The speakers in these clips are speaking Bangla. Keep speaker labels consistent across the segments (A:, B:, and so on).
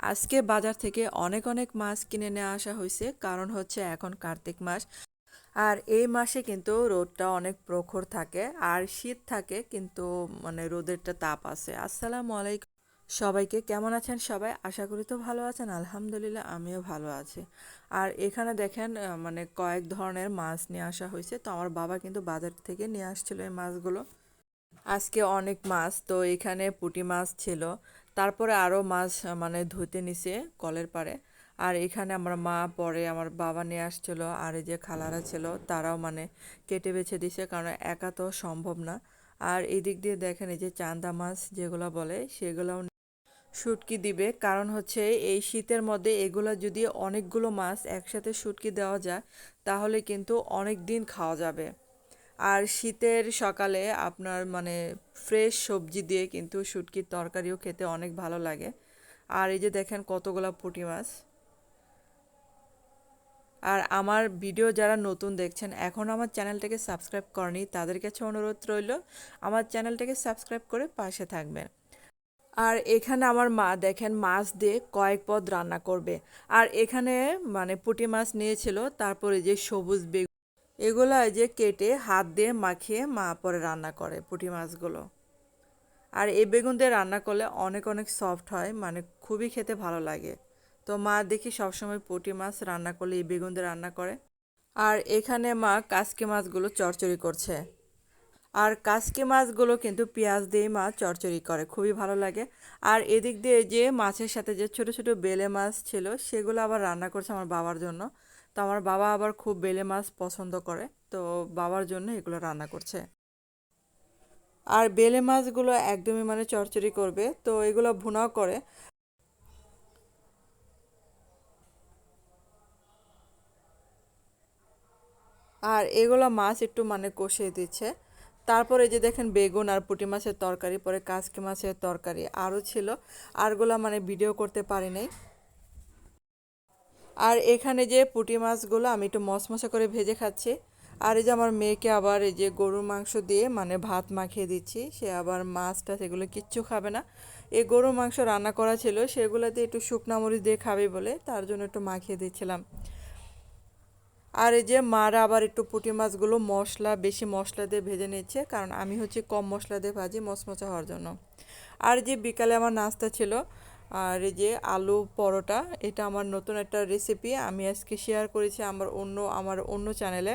A: আজকে বাজার থেকে অনেক অনেক মাছ কিনে নিয়ে আসা হয়েছে, কারণ হচ্ছে এখন কার্তিক মাস। আর এই মাসে কিন্তু রোদটা অনেক প্রখর থাকে, আর শীত থাকে কিন্তু মানে রোদেরটা তাপ আছে। আসসালামু আলাইকুম। সবাইকে কেমন আছেন সবাই? আশা করি তো ভালো আছেন, আলহামদুলিল্লাহ আমিও ভালো আছি। আর এখানে দেখেন মানে কয়েক ধরনের মাছ নিয়ে আসা হয়েছে। তো আমার বাবা কিন্তু বাজার থেকে নিয়ে আসছিল এই মাছগুলো। আজকে অনেক মাছ, তো এখানে পুঁটি মাছ ছিল। তারপরে আরও মাছ মানে ধুতে নিছে কলের পাড়ে। আর এখানে আমার মা পরে আমার বাবা নিয়ে আসছিল, আর এই যে খালারা ছিল, তারাও মানে কেটে বেছে দিছে, কারণ একা তো সম্ভব না। আর এই দিক দিয়ে দেখেন এই যে চান্দা মাছ যেগুলো বলে, সেগুলোও শুটকি দিবে। কারণ হচ্ছে এই শীতের মধ্যে এগুলো যদি অনেকগুলো মাছ একসাথে শুটকি দেওয়া যায়, তাহলে কিন্তু অনেক দিন খাওয়া যাবে। আর শীতের সকালে আপনার মানে ফ্রেশ সবজি দিয়ে কিন্তু শুটকির তরকারিও খেতে অনেক ভালো লাগে। আর এই যে দেখেন কতগুলা পুঁটি মাছ। আর আমার ভিডিও যারা নতুন দেখছেন, এখন আমার চ্যানেলটাকে সাবস্ক্রাইব করেনি, তাদের কাছে অনুরোধ রইল, আমার চ্যানেলটাকে সাবস্ক্রাইব করে পাশে থাকবেন। আর এখানে আমার মা দেখেন মাছ দিয়ে কয়েক পদ রান্না করবে। আর এখানে মানে পুঁটি মাছ নিয়েছিল, তারপরে যে সবুজ বেগুন এগুলো যে কেটে হাত দিয়ে মাখিয়ে মা পরে রান্না করে পুঁটি মাছগুলো। আর এই বেগুন দিয়ে রান্না করলে অনেক অনেক সফট হয় মানে খুবই খেতে ভালো লাগে। তো মা দেখি সবসময় পুঁটি মাছ রান্না করলে এই বেগুন দিয়ে রান্না করে। আর এখানে মা কাসকি মাছগুলো চচ্চড়ি করছে। আর কাসকি মাছগুলো কিন্তু পেঁয়াজ দিয়ে মা চচ্চড়ি করে, খুবই ভালো লাগে। আর এদিক দিয়ে যে মাছের সাথে যে ছোট ছোট বেলে মাছ ছিল, সেগুলো আবার রান্না করছে আমার বাবার জন্য। তো আমার বাবা আবার খুব বেলে মাছ পছন্দ করে, তো বাবার জন্য এগুলো রান্না করছে। আর বেলে মাছগুলো একদমই মানে চচ্চড়ি করবে, তো এগুলো ভুনাও করে। আর এগুলো মাছ একটু মানে কষিয়ে দিচ্ছে। তারপরে যে দেখেন বেগুন আর পুঁটি মাছের তরকারি, পরে কাসকি মাছের তরকারি আরও ছিল। আরগুলো মানে ভিডিও করতে পারি নাই। আর এখানে যে পুঁটি মাছগুলো আমি একটু মশমশা করে ভেজে খাচ্ছি। আর এই যে আমার মেয়েকে আবার এই যে গরুর মাংস দিয়ে মানে ভাত মাখিয়ে দিচ্ছি, সে আবার মাছটা সেগুলো কিচ্ছু খাবে না। এই গরুর মাংস রান্না করা ছিল, সেগুলোতে একটু শুকনা মরিচ দিয়ে খাবে বলে তার জন্য একটু মাখিয়ে দিচ্ছিলাম। আর এই যে মারা আবার একটু পুঁটি মাছগুলো মশলা, বেশি মশলা দিয়ে ভেজে নিচ্ছে, কারণ আমি হচ্ছে কম মশলা দিয়ে ভাজি মচমচা হওয়ার জন্য। আর যে বিকালে আমার নাস্তা ছিল আর এই যে আলু পরোটা, এটা আমার নতুন একটা রেসিপি আমি আজকে শেয়ার করেছি আমার অন্য আমার অন্য চ্যানেলে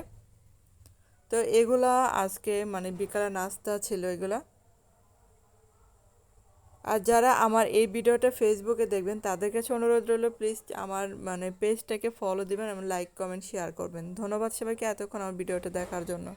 A: তো এগুলা আজকে মানে বিকালে নাস্তা ছিল এগুলা। আর যারা আমার এই ভিডিওটা ফেসবুকে দেখবেন, তাদের কাছে অনুরোধ রইল প্লিজ আমার মানে পেজটাকে ফলো দিবেন এবং লাইক কমেন্ট শেয়ার করবেন। ধন্যবাদ সবাইকে এতক্ষণ আমার ভিডিওটা দেখার জন্য।